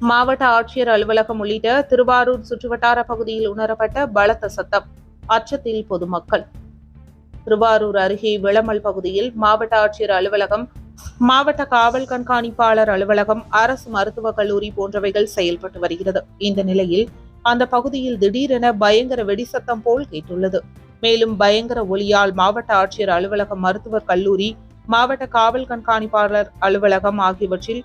மாவட்ட ஆட்சியர் அலுவலகம் உள்ளிட்ட திருவாரூர் சுற்றுவட்டார பகுதியில் உணரப்பட்ட பலத்த சத்தம். அச்சத்தில் பொதுமக்கள். திருவாரூர் அருகே விளமல் பகுதியில் மாவட்ட ஆட்சியர் அலுவலகம் மாவட்ட காவல் கண்காணிப்பாளர் அலுவலகம் அரசு மருத்துவக் கல்லூரி போன்றவைகள் செயல்பட்டு வருகிறது. இந்த நிலையில் அந்த பகுதியில் திடீரென பயங்கர வெடிசத்தம் போல் கேட்டுள்ளது. மேலும் பயங்கர ஒளியால் மாவட்ட ஆட்சியர் அலுவலகம் மருத்துவர் கல்லூரி மாவட்ட காவல் கண்காணிப்பாளர் அலுவலகம் ஆகியவற்றில்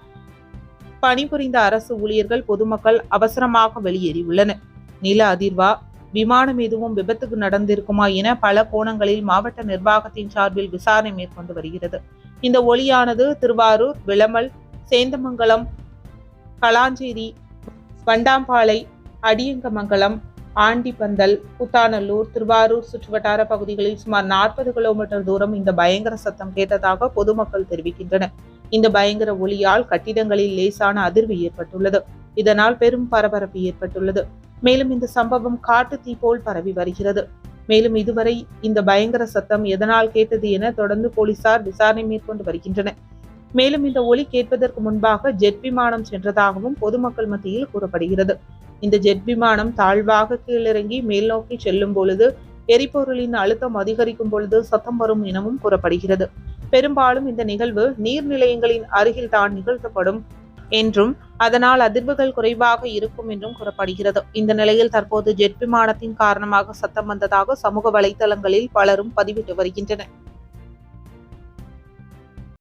பணிபுரிந்த அரசு ஊழியர்கள் பொதுமக்கள் அவசரமாக வெளியேறியுள்ளனர். நில அதிர்வா விமானம் எதுவும் விபத்துக்கு நடந்திருக்குமா என பல கோணங்களில் மாவட்ட நிர்வாகத்தின் சார்பில் விசாரணை மேற்கொண்டு வருகிறது. இந்த ஒளியானது திருவாரூர் விளமல் சேந்தமங்கலம் கலாஞ்சேரி வண்டாம்பாளை அடியங்கமங்கலம் ஆண்டிப்பந்தல் புத்தாநல்லூர் திருவாரூர் சுற்றுவட்டார பகுதிகளில் சுமார் நாற்பது கிலோமீட்டர் தூரம் இந்த பயங்கர சத்தம் கேட்டதாக பொதுமக்கள் தெரிவிக்கின்றனர். இந்த பயங்கர ஒலியால் கட்டிடங்களில் லேசான அதிர்வு ஏற்பட்டுள்ளது. இதனால் பெரும் பரபரப்பு ஏற்பட்டுள்ளது. மேலும் இந்த சம்பவம் காட்டு தீ போல் பரவி வருகிறது. மேலும் இதுவரை இந்த பயங்கர சத்தம் எதனால் கேட்டது என தொடர்ந்து போலீசார் விசாரணை மேற்கொண்டு வருகின்றனர். மேலும் இந்த ஒலி கேட்பதற்கு முன்பாக ஜெட் விமானம் சென்றதாகவும் பொதுமக்கள் மத்தியில் கூறப்படுகிறது. இந்த ஜெட் விமானம் தாழ்வாக கீழிறங்கி மேல் நோக்கி செல்லும் பொழுது எரிபொருளின் அழுத்தம் அதிகரிக்கும் பொழுது சத்தம் வரும் எனவும் கூறப்படுகிறது. பெரும்பாலும் இந்த நிகழ்வு நீர்நிலையங்களின் அருகில் தான் நிகழ்த்தப்படும் என்றும் அதனால் அதிர்வுகள் குறைவாக இருக்கும் என்றும் கூறப்படுகிறது. இந்த நிலையில் தற்போது ஜெட் விமானத்தின் காரணமாக சத்தம் வந்ததாக சமூக வலைதளங்களில் பலரும் பதிவிட்டு வருகின்றனர்.